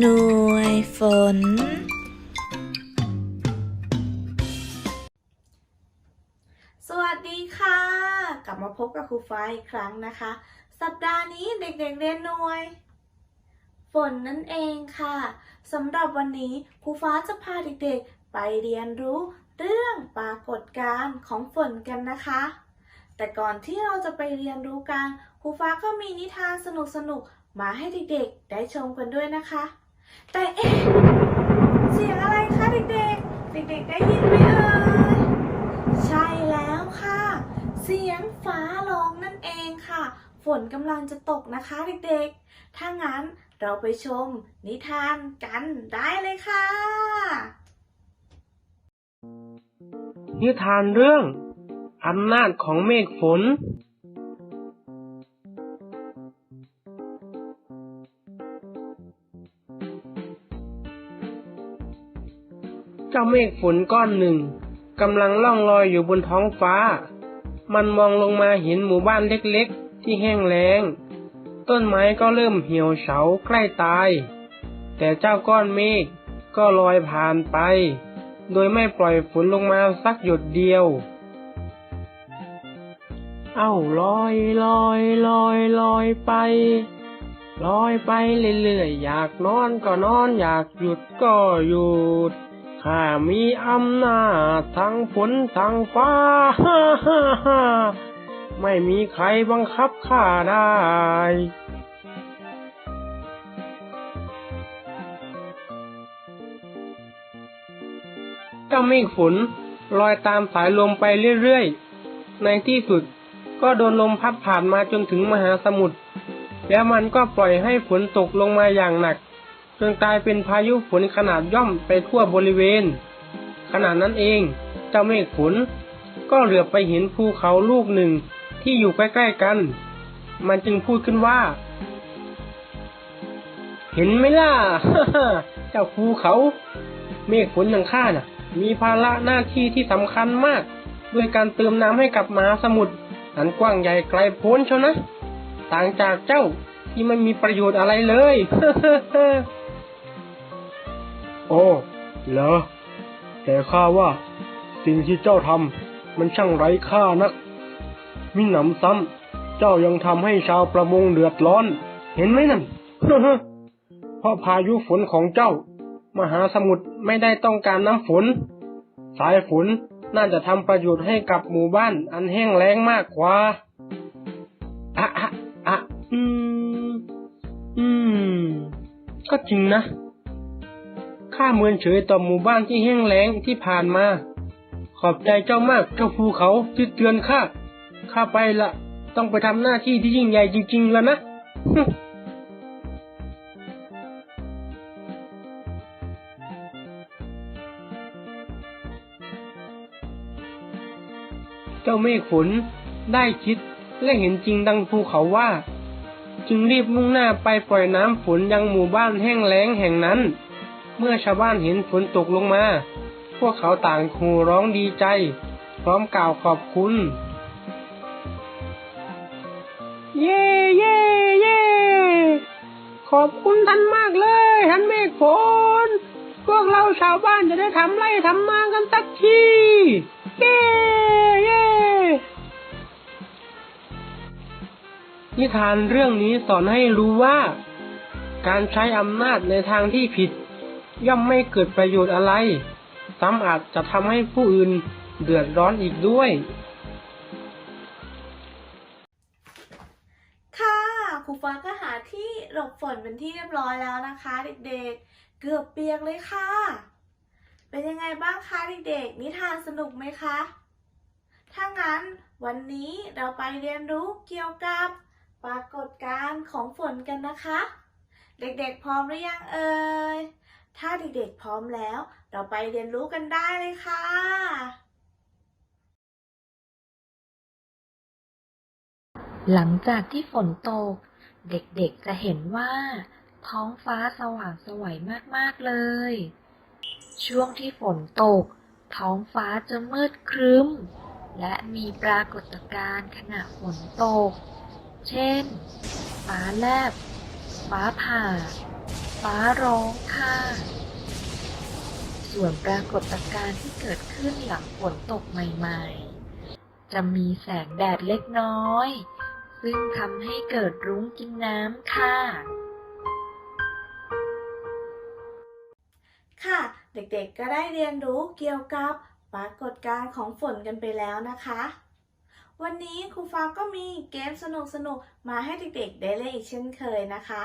หน่วยฝน สวัสดีค่ะ กลับมาพบกับครูฟ้าอีกครั้งนะคะ สัปดาห์นี้เด็กๆเรียนหน่วย ฝนนั่นเองค่ะสำหรับวันนี้ครูฟ้าจะพาเด็กๆ ไปเรียนรู้เรื่องปรากฏการณ์ของฝนกันนะคะ แต่ก่อนที่เราจะไปเรียนรู้กันครูฟ้าก็มีนิทานสนุกๆมาให้เด็กๆ ได้ชมกันด้วยนะคะ แต่เอ๊ะเสียงอะไรคะเด็กๆ เด็กๆได้ยินไหมเอ่ยใช่แล้วค่ะ เสียงฟ้าร้องนั่นเองค่ะ ฝนกำลังจะตกนะคะเด็กๆ ถ้างั้นเราไปชมนิทานกันได้เลยค่ะ นิทานเรื่องอำนาจของเมฆฝน จ้าเมฆฝนก้อนหนึ่งกำลังล่องลอยอยู่บนท้องฟ้า มันมองลงมาเห็นหมู่บ้านเล็กๆ ที่แห้งแล้ง ต้นไม้ก็เริ่มเหี่ยวเฉาใกล้ตาย แต่เจ้าก้อนเมฆก็ลอยผ่านไป โดยไม่ปล่อยฝนลงมาสักหยดเดียว เอ้าลอยลอยลอยลอยไป ลอยไปเรื่อยๆ อยากนอนก็นอน อยากหยุดก็หยุด ข้ามีอำนาจทั้งฝนทั้งฟ้าฮ่าฮ่าฮ่าไม่มีใครบังคับข้าได้เจ้าเมฆฝนลอยตามสายลมไปเรื่อยๆ ในที่สุดก็โดนลมพัดผ่านมาจนถึงมหาสมุทร แล้วมันก็ปล่อยให้ฝนตกลงมาอย่างหนัก จนกลายเป็นพายุฝนขนาดย่อมไปทั่วบริเวณ ขณะนั้นเองเจ้าเมฆฝนก็เหลือไปเห็นภูเขาลูกหนึ่งที่อยู่ใกล้ๆกัน มันจึงพูดขึ้นว่า เห็นไหมล่ะเจ้าภูเขา เมฆฝนอย่างข้าน่ะ มีภาระหน้าที่ที่สำคัญมาก ด้วยการเติมน้ำให้กับมหาสมุทรอันกว้างใหญ่ไกลโพ้นเชียวนะ ต่างจากเจ้าที่ไม่มีประโยชน์อะไรเลย โอ้เหรอ แต่ข้าว่า สิ่งที่เจ้าทำมันช่างไร้ค่านัก มิหนำซ้ำเจ้ายังทำให้ชาวประมงเดือดร้อน เห็นไหมนั่นเพราะพายุฝนของเจ้า มหาสมุทรไม่ได้ต้องการน้ำฝน สายฝนน่าจะทำประโยชน์ให้กับหมู่บ้านอันแห้งแล้งมากกว่าอะอะอะอืม อืม ก็จริงนะ ข้าเมินเฉยต่อหมู่บ้านที่แห้งแล้งที่ผ่านมา ขอบใจเจ้ามากเจ้าภูเขาที่เตือนข้า ข้าไปละต้องไปทำหน้าที่ที่ยิ่งใหญ่จริงๆแล้วนะเจ้าเมฆฝนได้คิดและเห็นจริงดังภูเขาว่า จึงรีบมุ่งหน้าไปปล่อยน้ำฝนยังหมู่บ้านแห้งแล้งแห่งนั้น เมื่อชาวบ้านเห็นฝนตกลงมา พวกเขาต่างโห่ร้องดีใจ พร้อมกล่าวขอบคุณ เย่เย่เย่ขอบคุณท่านมากเลยท่านเมฆฝนพวกเราชาวบ้านจะได้ทำไร่ทำนากันสักทีเย่เย่นิทานเรื่องนี้สอนให้รู้ว่า การใช้อำนาจในทางที่ผิด ย่อมไม่เกิดประโยชน์อะไร ซ้ำอาจจะทำให้ผู้อื่นเดือดร้อนอีกด้วย ค่ะครูฟ้าก็หาที่หลบฝนเป็นที่เรียบร้อยแล้วนะคะ เด็กๆ เกือบเปียกเลยค่ะ เป็นยังไงบ้างคะเด็กๆ นิทานสนุกไหมคะ ถ้างั้นวันนี้เราไปเรียนรู้เกี่ยวกับปรากฏการณ์ของฝนกันนะคะ เด็กๆ พร้อมหรือยังเอ่ย ถ้าเด็กๆพร้อมแล้ว เราไปเรียนรู้กันได้เลยค่ะ หลังจากที่ฝนตก เด็กๆจะเห็นว่า ท้องฟ้าสว่างสวยมากๆเลย ช่วงที่ฝนตก ท้องฟ้าจะมืดครึ้ม และมีปรากฏการณ์ขณะฝนตก เช่น ฟ้าแลบ ฟ้าผ่า ฟ้าร้องค่ะ ส่วนปรากฏการณ์ที่เกิดขึ้นหลังฝนตกใหม่ๆ จะมีแสงแดดเล็กน้อย ซึ่งทำให้เกิดรุ้งกินน้ำค่ะ ค่ะ เด็กๆ ก็ได้เรียนรู้เกี่ยวกับปรากฏการณ์ของฝนกันไปแล้วนะคะ วันนี้ครูฟ้าก็มีเกมสนุกๆ มาให้เด็กๆ ได้เล่นอีกเช่นเคยนะคะ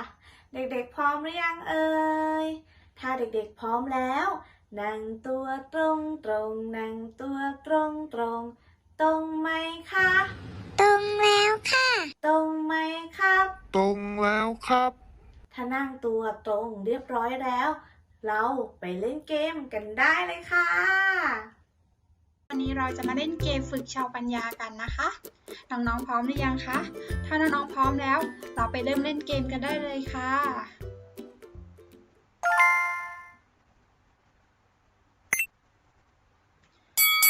เด็กๆพร้อมหรือยังเอ่ย ถ้าเด็กๆพร้อมแล้ว นั่งตัวตรงตรงๆนั่งตัวตรงตรงๆตรงไหมคะ ตรงแล้วค่ะ ตรงไหมครับ ตรงแล้วครับ ถ้านั่งตัวตรงเรียบร้อยแล้ว เราไปเล่นเกมกันได้เลยค่ะ วันนี้เราจะมาเล่นเกมฝึกชาวปัญญากันนะคะ น้องๆพร้อมหรือยังคะ ถ้าน้องๆพร้อมแล้ว เราไปเริ่มเล่นเกมกันได้เลยค่ะ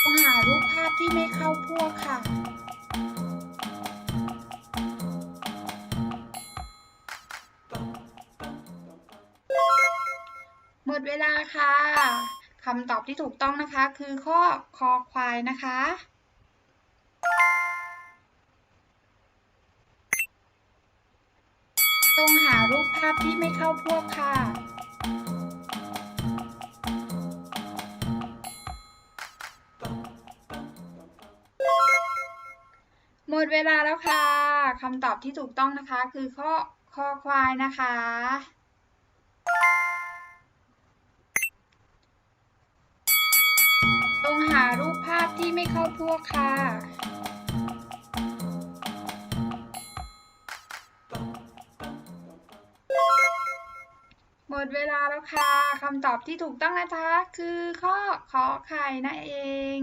ต้องหารูปภาพที่ไม่เข้าพวกค่ะหมดเวลาค่ะ คำตอบที่ถูกต้องนะคะ คือข้อคอควายนะคะ ตรงหารูปภาพที่ไม่เข้าพวกค่ะ หมดเวลาแล้วค่ะคำตอบที่ถูกต้องนะคะ คือข้อคอควายนะคะ งหารูปภาพที่ไม่เข้าพวกค่ะ หมดเวลาแล้วค่ะ คำตอบที่ถูกต้องนะคะ คือข้อขอไข่นั่นเอง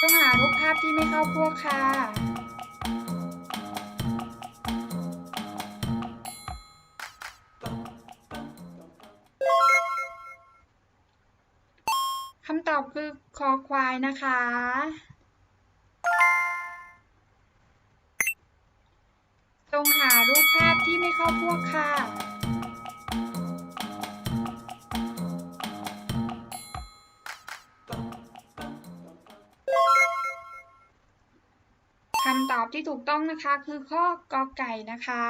ต้องหารูปภาพที่ไม่เข้าพวกค่ะ คำตอบคือคอควายนะคะ จงหารูปภาพที่ไม่เข้าพวกค่ะ คำตอบที่ถูกต้องนะคะคือข้อกอไก่นะคะ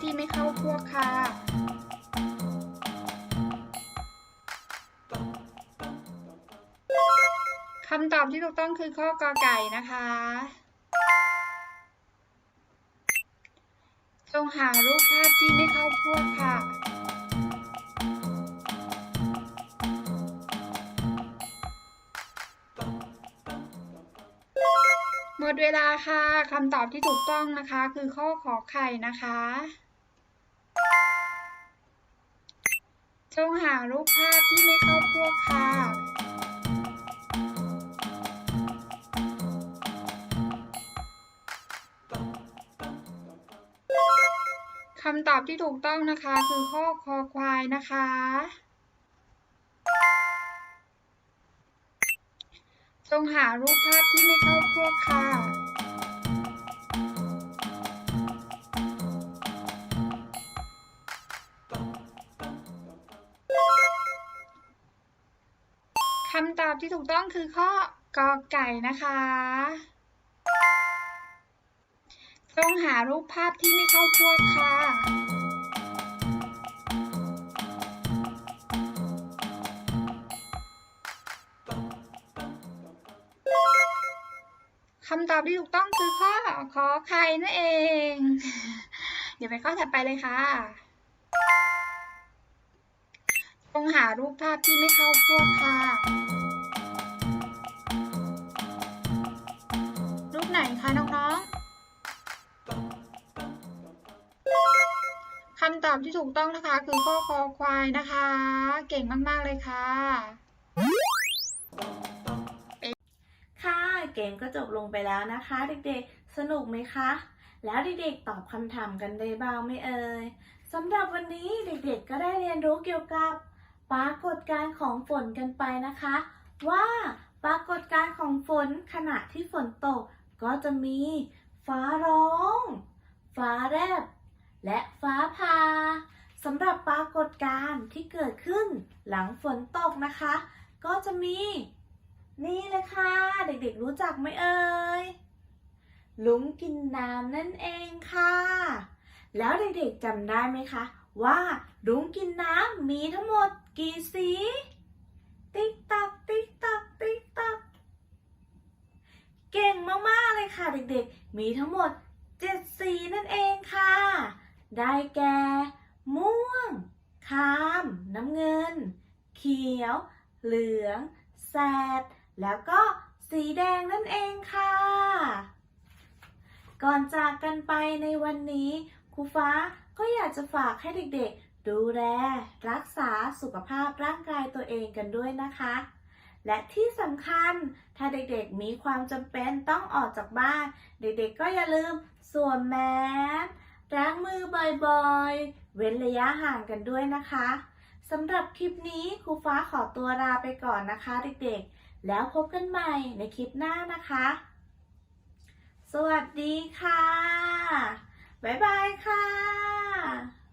ที่ไม่เข้าพวกค่ะ คำตอบที่ถูกต้องคือข้อกอไก่นะคะจงหารูปภาพที่ไม่เข้าพวกค่ะ หมดเวลาค่ะ คำตอบที่ถูกต้องนะคะ คือข้อขอไข่นะคะ จงหารูปภาพที่ไม่เข้าพวกค่ะคำตอบที่ถูกต้องนะคะคือข้อคอควายนะคะ จงหารูปภาพที่ไม่เข้าพวกค่ะ ที่ถูกต้องคือข้อกอไก่นะคะจงหารูปภาพที่ไม่เข้าพวกค่ะ คำตอบที่ถูกต้องคือข้อขอไข่นั่นเอง เดี๋ยวไปข้อถัดไปเลยค่ะจงหารูปภาพที่ไม่เข้าพวกค่ะ คะน้องๆคำตอบที่ถูกต้องนะคะคือข้อคอควายนะคะ เก่งมากๆเลยค่ะ ค่ะ เกมก็จบลงไปแล้วนะคะ เด็กๆ สนุกไหมคะ แล้วเด็กๆ ตอบคำถามกันได้บ้างไหมเอ่ยสำหรับวันนี้เด็กๆ ก็ได้เรียนรู้เกี่ยวกับปรากฏการณ์ของฝนกันไปนะคะ ว่าปรากฏการณ์ของฝนขณะที่ฝนตก ก็จะมีฟ้าร้อง ฟ้าแรบและฟ้าผ่าสำหรับปรากฏการณ์ที่เกิดขึ้นหลังฝนตกนะคะ ก็จะมี นี่เลยค่ะ เด็กๆรู้จักไหมเอ่ยหลุมกินน้ำนั่นเองค่ะ แล้วเด็กๆจำได้ไหมคะ ว่าหลุมกินน้ำมีทั้งหมดกี่สี ติ๊กตักติ๊กตักติ๊กตัก เก่งมากๆเลยค่ะเด็กๆ มีทั้งหมดเจ็ดสีนั่นเองค่ะ ได้แก่ ม่วง คาม น้ำเงิน เขียว เหลือง แสด แล้วก็สีแดงนั่นเองค่ะ ก่อนจากกันไปในวันนี้ครูฟ้าก็อยากจะฝากให้เด็กๆ ดูแล รักษาสุขภาพร่างกายตัวเองกันด้วยนะคะ และที่สำคัญถ้าเด็กๆมีความจำเป็นต้องออกจากบ้าน เด็กๆก็อย่าลืมสวมแมสล้างมือบ่อยๆ เว้นระยะห่างกันด้วยนะคะสำหรับคลิปนี้ครูฟ้าขอตัวลาไปก่อนนะคะเด็กๆ แล้วพบกันใหม่ในคลิปหน้านะคะ สวัสดีค่ะ บ๊ายบายค่ะ